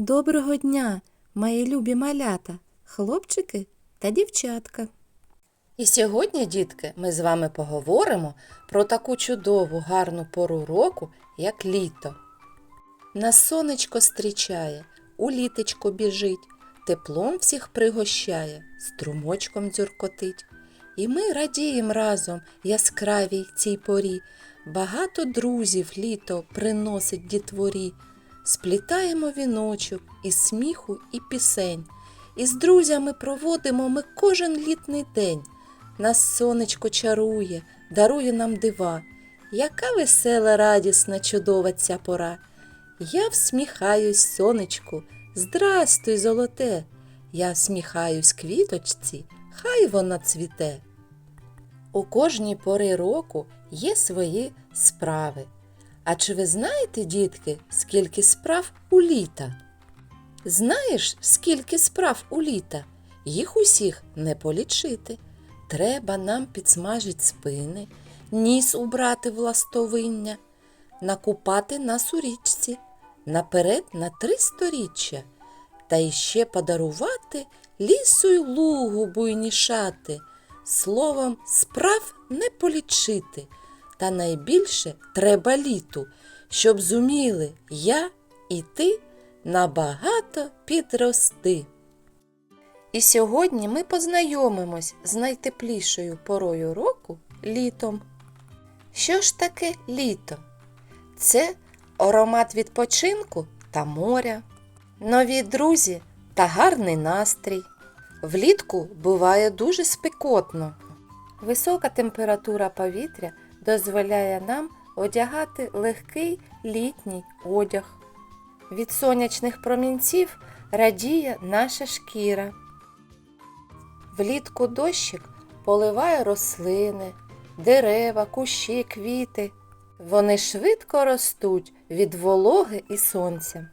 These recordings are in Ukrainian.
Доброго дня, мої любі малята, хлопчики та дівчатка. І сьогодні, дітки, ми з вами поговоримо про таку чудову гарну пору року, як літо. Нас сонечко зустрічає, у літечко біжить, теплом всіх пригощає, струмочком дзюркотить. І ми радіємо разом яскравій цій порі. Багато друзів літо приносить дітворі. Сплітаємо віночок із сміху і пісень. І з друзями проводимо ми кожен літний день. Нас сонечко чарує, дарує нам дива. Яка весела, радісна, чудова ця пора. Я всміхаюсь сонечку, здрастуй, золоте. Я всміхаюсь квіточці, хай вона цвіте. У кожній пори року є свої справи. А чи ви знаєте, дітки, скільки справ у літа? Знаєш, скільки справ у літа? Їх усіх не полічити. Треба нам підсмажить спини, ніс убрати в ластовиння, накупати нас у річці, наперед на три сторіччя, та іще подарувати лісу й лугу буйнішати, словом, справ не полічити. Та найбільше треба літу, щоб зуміли я і ти набагато підрости. І сьогодні ми познайомимось з найтеплішою порою року літом. Що ж таке літо? Це аромат відпочинку та моря, нові друзі та гарний настрій. Влітку буває дуже спекотно. Висока температура повітря дозволяє нам одягати легкий літній одяг. Від сонячних промінців радіє наша шкіра. Влітку дощик поливає рослини, дерева, кущі, квіти. Вони швидко ростуть від вологи і сонця.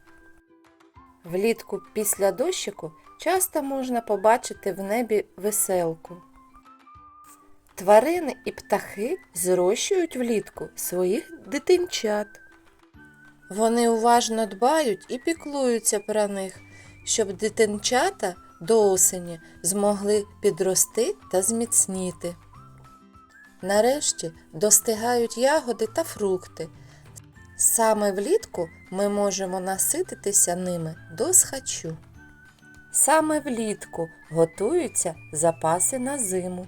Влітку після дощику часто можна побачити в небі веселку. Тварини і птахи зрощують влітку своїх дитинчат. Вони уважно дбають і піклуються про них, щоб дитинчата до осені змогли підрости та зміцніти. Нарешті достигають ягоди та фрукти. Саме влітку ми можемо насититися ними до схачу. Саме влітку готуються запаси на зиму.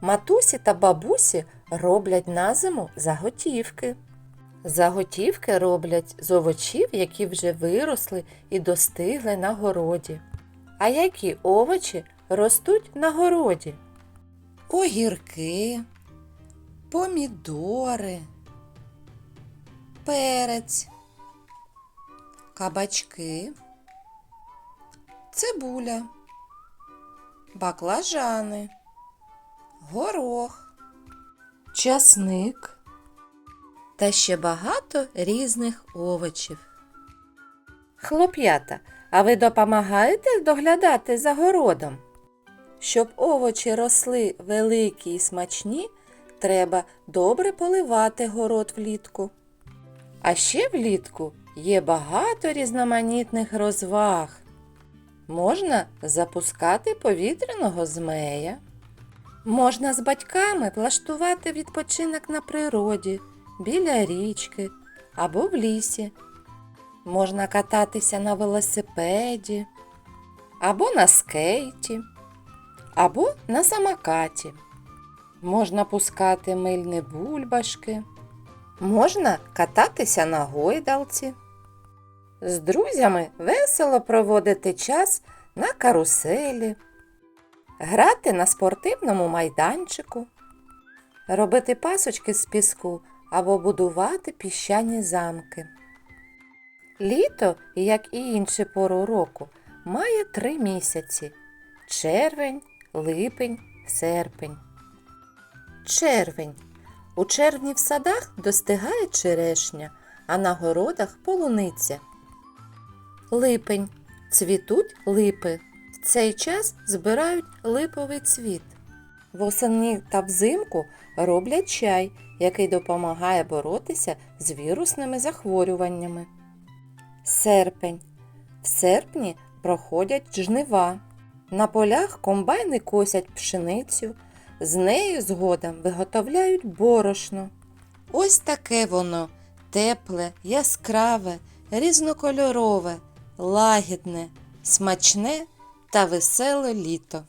Матусі та бабусі роблять на зиму заготівки. Заготівки роблять з овочів, які вже виросли і достигли на городі. А які овочі ростуть на городі? Огірки, помідори, перець, кабачки, цибуля, баклажани, горох, часник та ще багато різних овочів. Хлоп'ята, а ви допомагаєте доглядати за городом? Щоб овочі росли великі і смачні, треба добре поливати город влітку. А ще влітку є багато різноманітних розваг. Можна запускати повітряного змея. Можна з батьками влаштувати відпочинок на природі, біля річки або в лісі. Можна кататися на велосипеді, або на скейті, або на самокаті. Можна пускати мильні бульбашки, можна кататися на гойдалці. З друзями весело проводити час на каруселі, грати на спортивному майданчику, робити пасочки з піску або будувати піщані замки. Літо, як і інші пору року, має три місяці червень, липень, серпень. Червень. У червні в садах достигає черешня, а на городах полуниця. Липень. Цвітуть липи. В цей час збирають липовий цвіт. Восени та взимку роблять чай, який допомагає боротися з вірусними захворюваннями. Серпень. В серпні проходять жнива. На полях комбайни косять пшеницю, з нею згодом виготовляють борошно. Ось таке воно тепле, яскраве, різнокольорове, лагідне, смачне та веселе літо.